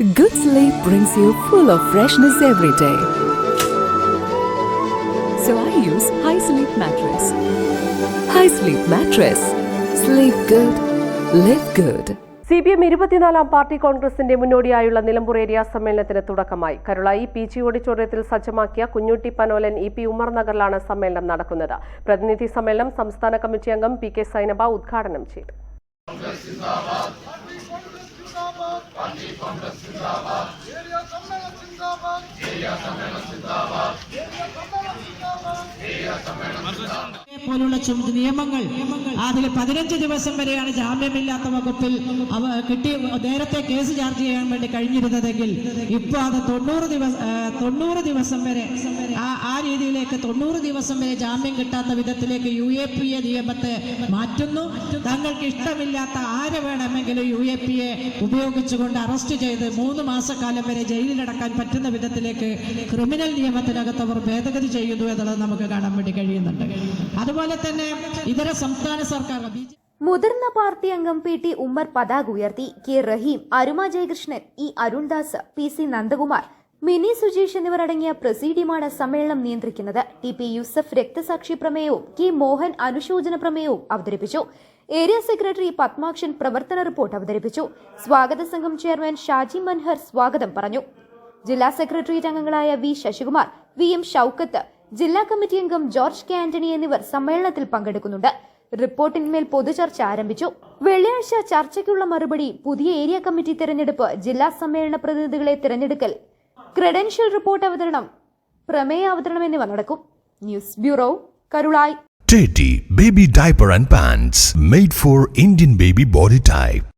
Good sleep brings you full of freshness every day. So I use High Sleep Mattress. High Sleep Mattress. Sleep good. Live good. C P M ഇരുപത്തിനാലാം party കോൺഗ്രസിന്റെ മുന്നോടിയായുള്ള Nilambur area സമ്മേളനത്തിന് തുടക്കമായി Karulai P G ഓഡിറ്റോറിയത്തിൽ സജ്ജമാക്കിയ Kunjutty Panolan E P Umar നഗറിലാണ് സമ്മേളനം നടക്കുന്നത് പ്രതിനിധി സമ്മേളനം സംസ്ഥാന കമ്മിറ്റി അംഗം പി കെ സൈനബ ഉദ്ഘാടനം ചെയ്തു కాంగ్రెస్ జిందాబాద్. ఏరియా సమ్మేళన జిందాబాద్. ఏరియా సమ్మేళన జిందాబాద్. പോലുള്ള നിയമങ്ങൾ അതിൽ പതിനഞ്ച് ദിവസം വരെയാണ് ജാമ്യമില്ലാത്ത വകുപ്പിൽ അവ കിട്ടി നേരത്തെ കേസ് ചാർജ് ചെയ്യാൻ വേണ്ടി കഴിഞ്ഞിരുന്നതെങ്കിൽ ഇപ്പൊ അത് തൊണ്ണൂറ് ദിവസം തൊണ്ണൂറ് ദിവസം വരെ ആ രീതിയിലേക്ക് തൊണ്ണൂറ് ദിവസം വരെ ജാമ്യം കിട്ടാത്ത വിധത്തിലേക്ക് യു എ പി എ നിയമത്തെ മാറ്റുന്നു. തങ്ങൾക്ക് ഇഷ്ടമില്ലാത്ത ആരെ വേണമെങ്കിലും യു എ പി എ ഉപയോഗിച്ചുകൊണ്ട് അറസ്റ്റ് ചെയ്ത് മൂന്ന് മാസക്കാലം വരെ ജയിലിലടക്കാൻ പറ്റുന്ന വിധത്തിലേക്ക് ക്രിമിനൽ നിയമത്തിനകത്ത് അവർ ഭേദഗതി ചെയ്യുന്നു എന്നുള്ളത് നമുക്ക് കാണാൻ വേണ്ടി കഴിയുന്നുണ്ട്. അതുപോലെ തന്നെ ഇതര സംസ്ഥാന സർക്കാർ മുതിർന്ന പാർട്ടി അംഗം പി ടി ഉമ്മർ പതാക ഉയർത്തി. K Raheem Aruma Jayakrishnan E Arundas P C Nandakumar Mini Sujeesh എന്നിവരടങ്ങിയ പ്രസീഡിയമാണ് സമ്മേളനം നിയന്ത്രിക്കുന്നത്. ടി പി യൂസഫ് രക്തസാക്ഷി പ്രമേയവും കെ മോഹൻ അനുശോചന പ്രമേയവും അവതരിപ്പിച്ചു. ഏരിയ സെക്രട്ടറി പത്മാക്ഷൻ പ്രവർത്തന റിപ്പോർട്ട് അവതരിപ്പിച്ചു. സ്വാഗത സംഘം ചെയർമാൻ ഷാജി മൻഹർ സ്വാഗതം പറഞ്ഞു. ജില്ലാ സെക്രട്ടേറിയറ്റ് അംഗങ്ങളായ V Sasikumar V M Shoukath ജില്ലാ കമ്മിറ്റി അംഗം ജോർജ് കെ ആന്റണി എന്നിവർ സമ്മേളനത്തിൽ പങ്കെടുക്കുന്നുണ്ട്. റിപ്പോർട്ടിന്മേൽ പൊതുചർച്ച ആരംഭിച്ചു. വെള്ളിയാഴ്ച ചർച്ചയ്ക്കുള്ള മറുപടി പുതിയ ഏരിയ കമ്മിറ്റി തെരഞ്ഞെടുപ്പ് ജില്ലാ സമ്മേളന പ്രതിനിധികളെ തിരഞ്ഞെടുക്കൽ ക്രെഡൻഷ്യൽ റിപ്പോർട്ട് അവതരണം പ്രമേയ അവതരണം എന്നിവ നടക്കും. News bureau Karulai. Teddy Baby and Pants made for Indian baby body type.